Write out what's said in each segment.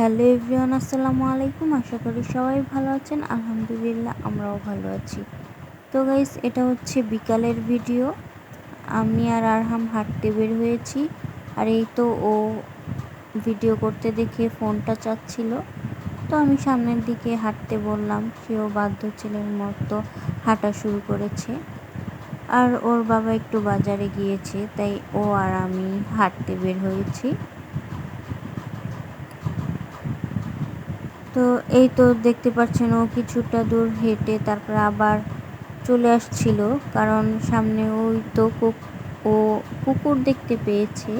Hello everyone, আসসালামু আলাইকুম। আশা করি সবাই ভালো আছেন। আলহামদুলিল্লাহ আমরাও ভালো আছি। তো গাইস এটা হচ্ছে বিকালের ভিডিও আমি আর আরহাম হাঁটতে বের হয়েছি। আর এই তো ও ভিডিও করতে দেখে ফোনটা চাচ্ছিল। তো আমি সামনের দিকে হাঁটতে বললাম, সেও বাধ্য ছেলের মতো হাঁটা শুরু করেছে। আর ওর বাবা একটু বাজারে গিয়েছে, তাই ও আর আমি হাঁটতে বের হয়েছি। তো এই তো দেখতে পাচ্ছেন ও কিছুটা দূর হেঁটে তারপর আবার চলে আসছিল, কারণ সামনে ওই তো ও কুকুর দেখতে পেয়েছে।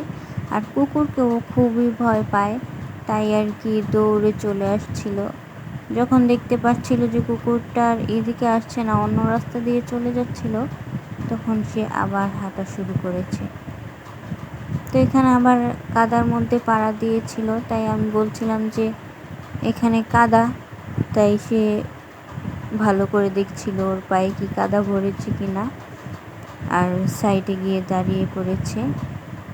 আর কুকুরকে ও খুবই ভয় পায়, তাই আর কি দৌড়ে চলে আসছিল। যখন দেখতে পাচ্ছিল যে কুকুরটার এদিকে আসছে না, অন্য রাস্তা দিয়ে চলে যাচ্ছিল, তখন সে আবার হাঁটা শুরু করেছে। তো এখানে আবার কাদার মধ্যে পাড়া দিয়েছিল, তাই আমি বলছিলাম যে এখানে কাদা, তাই সে ভালো করে দেখছিল ওর পায়ে কি কাদা ভরেছে কি না। আর সাইডে গিয়ে দাঁড়িয়ে পড়েছে।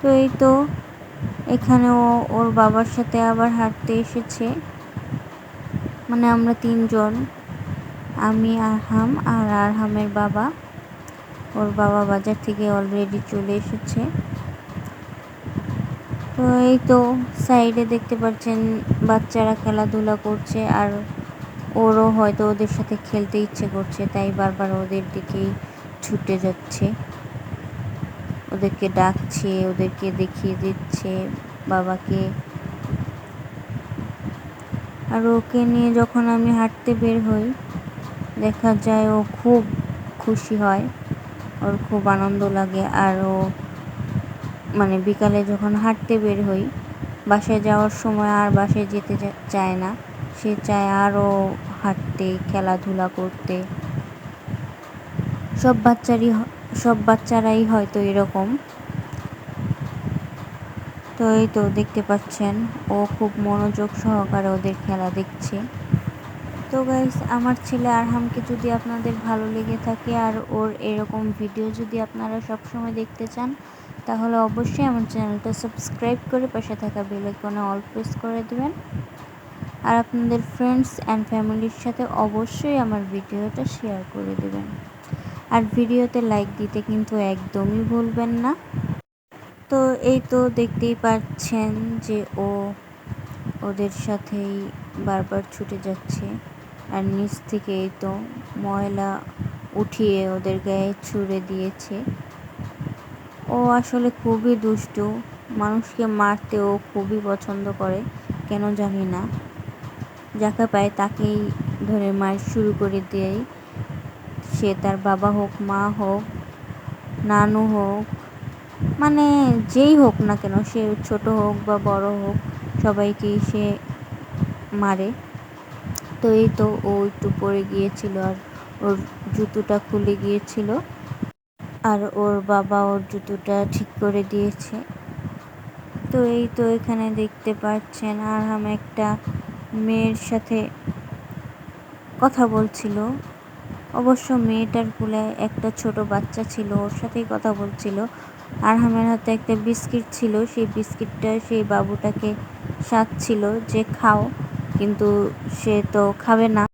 তো এই তো এখানে ও ওর বাবার সাথে আবার হাঁটতে এসেছে। মানে আমরা তিনজন, আমি, আরহাম আর আরহামের বাবা। ওর বাবা বাজার থেকে অলরেডি চলে এসেছে। তো এই তো সাইডে দেখতে পাচ্ছেন বাচ্চারা খেলাধুলা করছে আর ওরও হয়তো ওদের সাথে খেলতে ইচ্ছে করছে, তাই বারবার ওদের দিকেই ছুটে যাচ্ছে। ওদেরকে ডাকছে, ওদেরকে দেখিয়ে দিচ্ছে বাবাকে। আর ওকে নিয়ে যখন আমি হাঁটতে বের হই, দেখা যায় ও খুব খুশি হয়, ওর খুব আনন্দ লাগে আর ও মানে বিকালে যখন হাঁটতে বের হই, বাসায় যাওয়ার সময় আর বাসায় যেতে চায় না। সে চায় আরও হাঁটতে, খেলাধুলা করতে। সব বাচ্চারই সব বাচ্চারাই হয়তো এরকম। তো এই তো দেখতে পাচ্ছেন, ও খুব মনোযোগ সহকারে ওদের খেলা দেখছে। তো গাইস আমার ছেলে আরহামকে যদি আপনাদের ভালো লেগে থাকে আর ওর এরকম ভিডিও যদি আপনারা সবসময় দেখতে চান তাহলে অবশ্যই আমার চ্যানেলটা সাবস্ক্রাইব করে পাশে থাকা বেল আইকনে অল প্রেস করে দেবেন। আর আপনাদের ফ্রেন্ডস অ্যান্ড ফ্যামিলির সাথে অবশ্যই আমার ভিডিওটা শেয়ার করে দেবেন। আর ভিডিওতে লাইক দিতে কিন্তু একদমই ভুলবেন না। তো এই তো দেখতেই পাচ্ছেন যে ও ওদের সাথেই বারবার ছুটে যাচ্ছে। আর নিচ থেকে এই তো ময়লা উঠিয়ে ওদের গায়ে ছুঁড়ে দিয়েছে। ও আসলে খুবই দুষ্টু। মানুষকে মারতে ও খুবই পছন্দ করে, কেন জানি না। যাকে পায় তাকেই ধরে মার শুরু করে দেয়। সে তার বাবা হোক, মা হোক, নানু হোক মানে যেই হোক না কেন, সে ছোট হোক বা বড় হোক, সবাইকেই সে মারে। তো এই তো ও একটু পড়ে গিয়েছিল আর ওর জুতোটা খুলে গিয়েছিল। আর ওর বাবা ওর জুতোটা ঠিক করে দিয়েছে। তো এই তো এখানে দেখতে পাচ্ছেন আর আমি একটা মেয়ের সাথে কথা বলছিল। অবশ্য মেয়েটার কুলে একটা ছোট বাচ্চা ছিল, ওর সাথেই কথা বলছিল। আরহামের হাতে একটা বিস্কিট ছিল, সেই বিস্কিটটা সেই বাবুটাকে সাজছিল যে খাও, কিন্তু সে তো খাবে না।